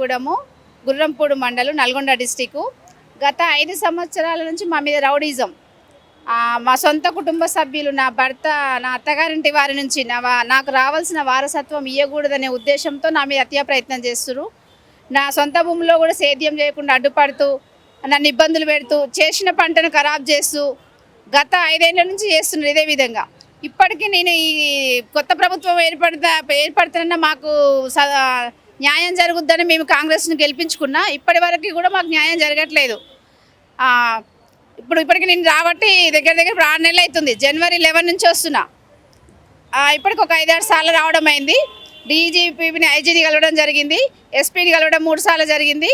కొత్తగూడెము గుర్రంపూడి మండలం నల్గొండ డిస్టిక్ గత ఐదు సంవత్సరాల నుంచి మా మీద రౌడీజం. మా సొంత కుటుంబ సభ్యులు నా భర్త నా అత్తగారింటి వారి నుంచి నా నాకు రావాల్సిన వారసత్వం ఇవ్వకూడదనే ఉద్దేశంతో నా మీద హత్యా ప్రయత్నం చేస్తున్నారు నా సొంత భూమిలో కూడా సేద్యం చేయకుండా అడ్డుపడుతూ నన్ను ఇబ్బందులు పెడుతూ చేసిన పంటను ఖరాబ్ చేస్తూ గత ఐదేళ్ళ నుంచి చేస్తున్నారు ఇదే విధంగా. ఇప్పటికీ నేను ఈ కొత్త ప్రభుత్వం ఏర్పడతా ఏర్పడుతున్న మాకు స- న్యాయం జరుగుద్దని మేము కాంగ్రెస్ను గెలిపించుకున్నా ఇప్పటి వరకు కూడా మాకు న్యాయం జరగట్లేదు. ఇప్పుడు ఇప్పటికి నేను రాబట్టి దగ్గర దగ్గర ఆరు నెలలు అవుతుంది. జనవరి లెవెన్ నుంచి వస్తున్నా. ఇప్పటికి ఒక ఐదారు సార్లు రావడం అయింది. డీజీపీని ఐజీని కలవడం జరిగింది. ఎస్పీని కలవడం మూడు సార్లు జరిగింది.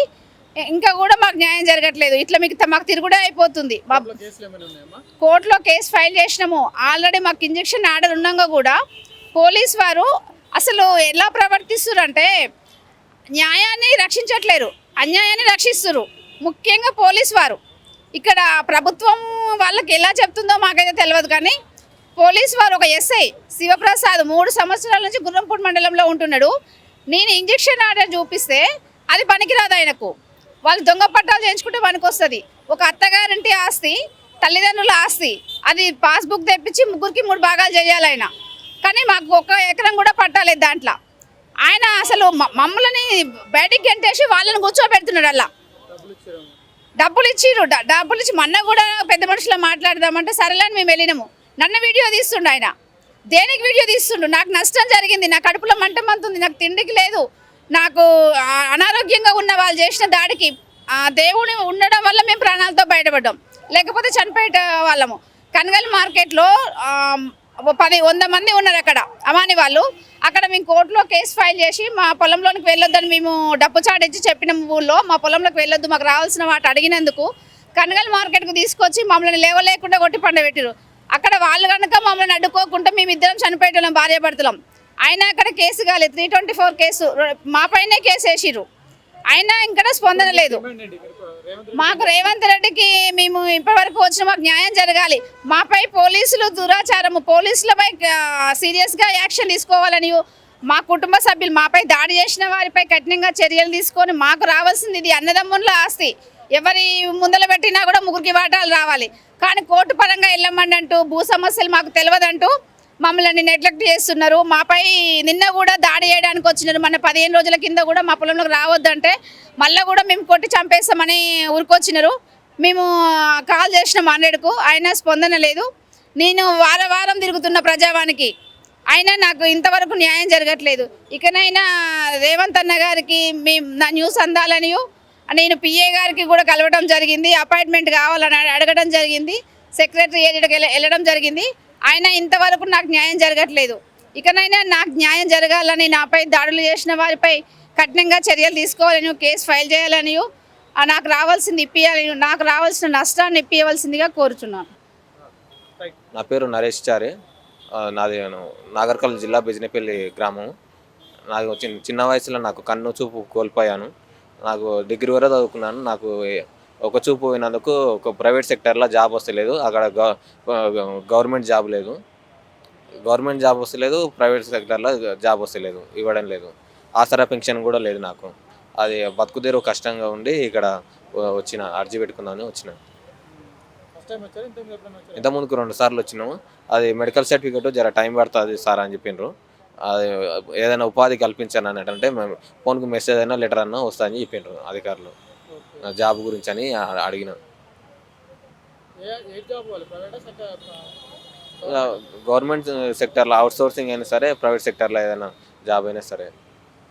ఇంకా కూడా మాకు న్యాయం జరగట్లేదు. ఇట్లా మీకు మాకు తిరుగుడే అయిపోతుంది. కోర్టులో కేసు ఫైల్ చేసినాము. ఆల్రెడీ మాకు ఇంజక్షన్ ఆర్డర్ ఉన్నాగా కూడా పోలీస్ వారు అసలు ఎలా ప్రవర్తిస్తున్నారు న్యాయాన్ని రక్షించట్లేరు అన్యాయాన్ని రక్షిస్తున్నారు ముఖ్యంగా పోలీస్ వారు. ఇక్కడ ప్రభుత్వం వాళ్ళకి ఎలా చెప్తుందో మాకైతే తెలియదు కానీ పోలీస్ వారు ఒక ఎస్ఐ శివప్రసాద్ మూడు సంవత్సరాల నుంచి గుర్రంపూడి మండలంలో ఉంటున్నాడు. నేను ఇంజక్షన్ ఆర్డర్ చూపిస్తే అది పనికిరాదు ఆయనకు. వాళ్ళు దొంగ పట్టాలు చేయించుకుంటే పనికొస్తుంది. ఒక అత్తగారింటి ఆస్తి తల్లిదండ్రుల ఆస్తి అది పాస్బుక్ తెప్పించి ముగ్గురికి మూడు భాగాలు చేయాలి ఆయన. కానీ మాకు ఒక ఎకరం కూడా పట్టాలేదు దాంట్లో. ఆయన అసలు మమ్మల్ని బయటికి గంటేసి వాళ్ళని కూర్చోబెడుతున్నాడు అలా. డబ్బులు ఇచ్చిరు డబ్బులు ఇచ్చి మొన్న కూడా పెద్ద మనుషులు మాట్లాడదామంటే సరేలే అని మేము వెళ్ళినాము. నన్ను వీడియో తీస్తుండు ఆయన. దేనికి వీడియో తీస్తుండు? నాకు నష్టం జరిగింది. నా కడుపులో మంట మంతుంది నాకు తిండికి లేదు. నాకు అనారోగ్యంగా ఉన్న వాళ్ళు చేసిన దాడికి దేవుని ఉండడం వల్ల మేము ప్రాణాలతో బయటపడ్డాం. లేకపోతే చనిపోయేట వాళ్ళము. కనగల్ మార్కెట్లో పది వంద మంది ఉన్నారు అక్కడ అమాని వాళ్ళు. అక్కడ మేము కోర్టులో కేసు ఫైల్ చేసి మా పొలంలోనికి వెళ్ళొద్దని మేము డబ్బు చాటించి చెప్పిన ఊళ్ళో. మా పొలంలోకి వెళ్ళొద్దు మాకు రావాల్సిన వాటి అడిగినందుకు. కనగల్ మార్కెట్కు తీసుకొచ్చి మమ్మల్ని లేవలేకుండా కొట్టి పండబెట్టారు అక్కడ వాళ్ళు కనుక మమ్మల్ని అడ్డుకోకుండా మేము ఇద్దరం చనిపోయేటోళ్ళం భార్య భర్తలం అయినా అక్కడ కేసు కాలేదు. త్రీ ట్వంటీ ఫోర్ కేసు మా పైనే కేసు వేసిరు అయినా ఇంకా స్పందన లేదు. మాకు రేవంత్ రెడ్డికి మేము ఇప్పటివరకు వచ్చిన మాకు న్యాయం జరగాలి. మాపై పోలీసులు దురాచారము పోలీసులపై సీరియస్గా యాక్షన్ తీసుకోవాలని మా కుటుంబ సభ్యులు మాపై దాడి చేసిన వారిపై కఠినంగా చర్యలు తీసుకొని మాకు రావాల్సింది ఇది అన్నదమ్ముల ఆస్తి. ఎవరి ముందల పెట్టినా కూడా ముగ్గురికి వాటాలు రావాలి. కానీ కోర్టు పరంగా వెళ్ళమండి అంటూ భూ సమస్యలు మాకు తెలియదంటూ మమ్మల్ని నెగ్లెక్ట్ చేస్తున్నారు. మాపై నిన్న కూడా దాడి చేయడానికి వచ్చినారు. మన పదిహేను రోజుల కింద కూడా మా పొలంలోకి రావద్దంటే మళ్ళీ కూడా మేము కొట్టి చంపేస్తామని ఊరుకొచ్చినారు. మేము కాల్ చేసినాం హండ్రెడ్కు అయినా స్పందన లేదు. నేను వార వారం తిరుగుతున్న ప్రజావానికి. అయినా నాకు ఇంతవరకు న్యాయం జరగట్లేదు. ఇకనైనా రేవంత్ అన్న గారికి మేము నా న్యూస్ అందాలని నేను పిఏ గారికి కూడా కలవడం జరిగింది. అపాయింట్మెంట్ కావాలని అడగడం జరిగింది. సెక్రటరీ ఏరియాకి వెళ్ళడం జరిగింది. ఆయన ఇంతవరకు నాకు న్యాయం జరగట్లేదు. ఇకనైనా నాకు న్యాయం జరగాలని నాపై దాడులు చేసిన వారిపై కఠినంగా చర్యలు తీసుకోవాలని కేసు ఫైల్ చేయాలని నాకు రావాల్సింది ఇప్పియాలని నాకు రావాల్సిన నష్టాన్ని ఇప్పియవలసిందిగా కోరుచున్నాను. నా పేరు నరేష్ చారి. నాది నాగర్కల్ జిల్లా బిజినపల్లి గ్రామం. నాకు చిన్న చిన్న వయసులో నాకు కన్ను చూపు కోల్పోయాను. నాకు డిగ్రీ వరకు చదువుకున్నాను. నాకు ఒక చూపు పోయినందుకు ఒక ప్రైవేట్ సెక్టర్లో జాబ్ వస్తలేదు. అక్కడ గవ- గవర్నమెంట్ జాబ్ లేదు. గవర్నమెంట్ జాబ్ వస్తలేదు ప్రైవేట్ సెక్టర్లో జాబ్ వస్తలేదు ఇవ్వడం లేదు. ఆసరా పెన్షన్ కూడా లేదు నాకు. అది బతుకుదేరు కష్టంగా ఉండి ఇక్కడ వచ్చిన అర్జీ పెట్టుకుందామని వచ్చిన. ఇంతకుముందుకు రెండు సార్లు వచ్చినాము. అది మెడికల్ సర్టిఫికేట్ జర టైం పడుతుంది సార్ అని చెప్పిండ్రు అది ఏదైనా ఉపాధి కల్పించాను అన్నట్టంటే మేము ఫోన్కి మెసేజ్ అయినా లెటర్ అన్నా వస్తుందని చెప్పిండ్రు అధికారులు. జాబ్ గురించి అని అడిగిన. గవర్నమెంట్ సెక్టర్లో అవుట్ సోర్సింగ్ అయినా సరే ప్రైవేట్ సెక్టర్లో ఏదైనా జాబ్ అయినా సరే.